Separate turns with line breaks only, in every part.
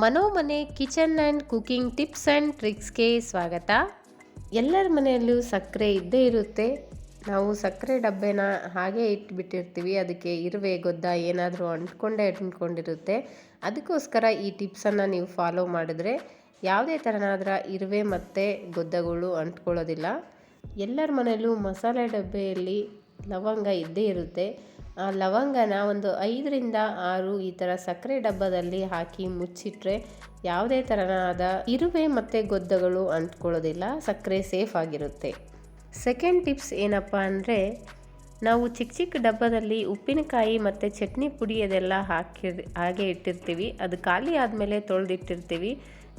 ಮನೋಮನೆ kitchen and cooking tips and ಟ್ರಿಕ್ಸ್ಗೆ ಸ್ವಾಗತ. ಎಲ್ಲರ ಮನೆಯಲ್ಲೂ ಸಕ್ಕರೆ ಇದ್ದೇ ಇರುತ್ತೆ. ನಾವು ಸಕ್ಕರೆ ಡಬ್ಬೆನ ಹಾಗೆ ಇಟ್ಬಿಟ್ಟಿರ್ತೀವಿ. ಅದಕ್ಕೆ ಇರುವೆ, ಗೊದ್ದ ಏನಾದರೂ ಅಂಟ್ಕೊಂಡೇ ಅಂಟ್ಕೊಂಡಿರುತ್ತೆ. ಅದಕ್ಕೋಸ್ಕರ ಈ ಟಿಪ್ಸನ್ನು ನೀವು ಫಾಲೋ ಮಾಡಿದ್ರೆ ಯಾವುದೇ ಥರನಾದ್ರ ಇರುವೆ ಮತ್ತು ಗೊದ್ದಗಳು ಅಂಟ್ಕೊಳ್ಳೋದಿಲ್ಲ. ಎಲ್ಲರ ಮನೆಯಲ್ಲೂ ಮಸಾಲೆ ಡಬ್ಬೆಯಲ್ಲಿ ಲವಂಗ ಇದ್ದೇ ಇರುತ್ತೆ. ಲವಂಗನ ಒಂದು ಐದರಿಂದ ಆರು ಈ ಥರ ಸಕ್ಕರೆ ಡಬ್ಬದಲ್ಲಿ ಹಾಕಿ ಮುಚ್ಚಿಟ್ರೆ ಯಾವುದೇ ಥರನಾದ ಇರುವೆ ಮತ್ತು ಗೊದ್ದಗಳು ಅಂಟ್ಕೊಳ್ಳೋದಿಲ್ಲ, ಸಕ್ಕರೆ ಸೇಫ್ ಆಗಿರುತ್ತೆ. ಸೆಕೆಂಡ್ ಟಿಪ್ಸ್ ಏನಪ್ಪ ಅಂದರೆ, ನಾವು ಚಿಕ್ಕ ಚಿಕ್ಕ ಡಬ್ಬದಲ್ಲಿ ಉಪ್ಪಿನಕಾಯಿ ಮತ್ತು ಚಟ್ನಿ ಪುಡಿ ಅದೆಲ್ಲ ಹಾಕಿ, ಹಾಗೆ ಇಟ್ಟಿರ್ತೀವಿ. ಅದು ಖಾಲಿ ಆದಮೇಲೆ ತೊಳೆದಿಟ್ಟಿರ್ತೀವಿ.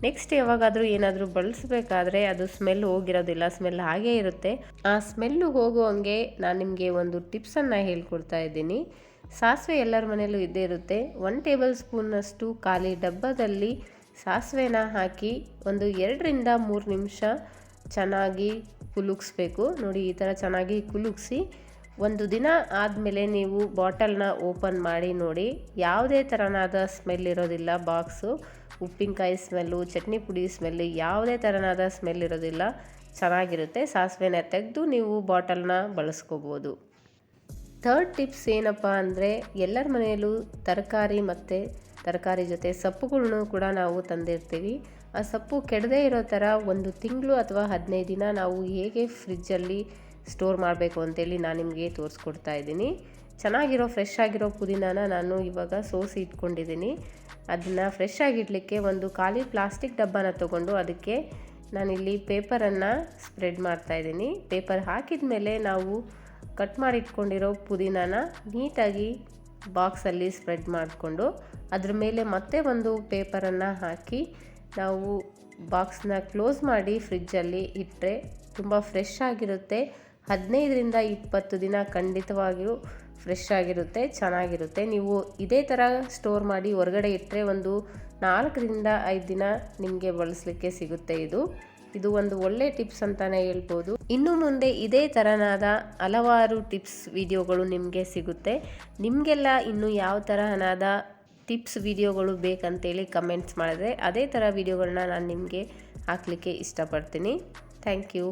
ನೆಕ್ಸ್ಟ್ ಯಾವಾಗಾದರೂ ಏನಾದರೂ ಬಳಸಬೇಕಾದ್ರೆ ಅದು ಸ್ಮೆಲ್ ಹೋಗಿರೋದಿಲ್ಲ ಸ್ಮೆಲ್ ಹಾಗೇ ಇರುತ್ತೆ. ಆ ಸ್ಮೆಲ್ಲು ಹೋಗುವಂಗೆ ನಾನು ನಿಮಗೆ ಒಂದು ಟಿಪ್ಸನ್ನು ಹೇಳ್ಕೊಡ್ತಾ ಇದ್ದೀನಿ. ಸಾಸಿವೆ ಎಲ್ಲರ ಮನೆಯಲ್ಲೂ ಇದ್ದೇ ಇರುತ್ತೆ. ಒನ್ ಟೇಬಲ್ ಸ್ಪೂನಷ್ಟು ಖಾಲಿ ಡಬ್ಬದಲ್ಲಿ ಸಾಸಿವೆನ ಹಾಕಿ ಒಂದು ಎರಡರಿಂದ ಮೂರು ನಿಮಿಷ ಚೆನ್ನಾಗಿ ಕುಲುಕ್ಸ್ಬೇಕು. ನೋಡಿ ಈ ಥರ ಚೆನ್ನಾಗಿ ಕುಲುಕ್ಸಿ ಒಂದು ದಿನ ಆದಮೇಲೆ ನೀವು ಬಾಟಲ್ನ ಓಪನ್ ಮಾಡಿ ನೋಡಿ, ಯಾವುದೇ ಥರನಾದ ಸ್ಮೆಲ್ ಇರೋದಿಲ್ಲ, ಬಾಕ್ಸು, ಉಪ್ಪಿನಕಾಯಿ ಸ್ಮೆಲ್ಲು, ಚಟ್ನಿ ಪುಡಿ ಸ್ಮೆಲ್ಲು, ಯಾವುದೇ ಥರನಾದ ಸ್ಮೆಲ್ ಇರೋದಿಲ್ಲ, ಚೆನ್ನಾಗಿರುತ್ತೆ. ಸಾಸಿವೆನ ತೆಗೆದು ನೀವು ಬಾಟಲ್ನ ಬಳಸ್ಕೋಬೋದು. ಥರ್ಡ್ ಟಿಪ್ಸ್ ಏನಪ್ಪ ಅಂದರೆ, ಎಲ್ಲರ ಮನೆಯಲ್ಲೂ ತರಕಾರಿ ಮತ್ತು ತರಕಾರಿ ಜೊತೆ ಸೊಪ್ಪುಗಳನ್ನು ಕೂಡ ನಾವು ತಂದಿರ್ತೀವಿ. ಆ ಸೊಪ್ಪು ಕೆಡದೇ ಇರೋ ಥರ ಒಂದು ತಿಂಗಳು ಅಥವಾ ಹದಿನೈದು ದಿನ ನಾವು ಹೇಗೆ ಫ್ರಿಜ್ಜಲ್ಲಿ ಸ್ಟೋರ್ ಮಾಡಬೇಕು ಅಂತೇಳಿ ನಾನು ನಿಮಗೆ ತೋರಿಸ್ಕೊಡ್ತಾ ಇದ್ದೀನಿ. ಚೆನ್ನಾಗಿರೋ ಫ್ರೆಶ್ ಆಗಿರೋ ಪುದೀನಾನ ನಾನು ಇವಾಗ ಸೋಸಿ ಇಟ್ಕೊಂಡಿದ್ದೀನಿ. ಅದನ್ನು ಫ್ರೆಶ್ ಆಗಿಡಲಿಕ್ಕೆ ಒಂದು ಖಾಲಿ ಪ್ಲಾಸ್ಟಿಕ್ ಡಬ್ಬನ ತೊಗೊಂಡು ಅದಕ್ಕೆ ನಾನಿಲ್ಲಿ ಪೇಪರನ್ನು ಸ್ಪ್ರೆಡ್ ಮಾಡ್ತಾಯಿದ್ದೀನಿ ಪೇಪರ್ ಹಾಕಿದ ಮೇಲೆ ನಾವು ಕಟ್ ಮಾಡಿಟ್ಕೊಂಡಿರೋ ಪುದೀನಾನ ನೀಟಾಗಿ ಬಾಕ್ಸಲ್ಲಿ ಸ್ಪ್ರೆಡ್ ಮಾಡಿಕೊಂಡು ಅದ್ರ ಮೇಲೆ ಮತ್ತೆ ಒಂದು ಪೇಪರನ್ನು ಹಾಕಿ ನಾವು ಬಾಕ್ಸ್ನ ಕ್ಲೋಸ್ ಮಾಡಿ ಫ್ರಿಜ್ಜಲ್ಲಿ ಇಟ್ಟರೆ ತುಂಬ ಫ್ರೆಶ್ ಆಗಿರುತ್ತೆ. ಹದಿನೈದರಿಂದ ಇಪ್ಪತ್ತು ದಿನ ಖಂಡಿತವಾಗಿಯೂ ಫ್ರೆಶ್ ಆಗಿರುತ್ತೆ, ಚೆನ್ನಾಗಿರುತ್ತೆ. ನೀವು ಇದೇ ಥರ ಸ್ಟೋರ್ ಮಾಡಿ ಹೊರಗಡೆ ಇಟ್ಟರೆ ಒಂದು ನಾಲ್ಕರಿಂದ ಐದು ದಿನ ನಿಮಗೆ ಬಳಸಲಿಕ್ಕೆ ಸಿಗುತ್ತೆ ಇದು. ಇದು ಒಂದು ಒಳ್ಳೆ ಟಿಪ್ಸ್ ಅಂತಲೇ ಹೇಳ್ಬೋದು. ಇನ್ನು ಮುಂದೆ ಇದೇ ತರನಾದ ಹಲವಾರು ಟಿಪ್ಸ್ ವಿಡಿಯೋಗಳು ನಿಮಗೆ ಸಿಗುತ್ತೆ. ನಿಮಗೆಲ್ಲ ಇನ್ನು ಯಾವ ತರಹನಾದ ಟಿಪ್ಸ್ ವಿಡಿಯೋಗಳು ಬೇಕಂತೇಳಿ ಕಮೆಂಟ್ಸ್ ಮಾಡಿದ್ರೆ ಅದೇ ಥರ ವಿಡಿಯೋಗಳನ್ನ ನಾನು ನಿಮಗೆ ಹಾಕಲಿಕ್ಕೆ ಇಷ್ಟಪಡ್ತೀನಿ. Thank you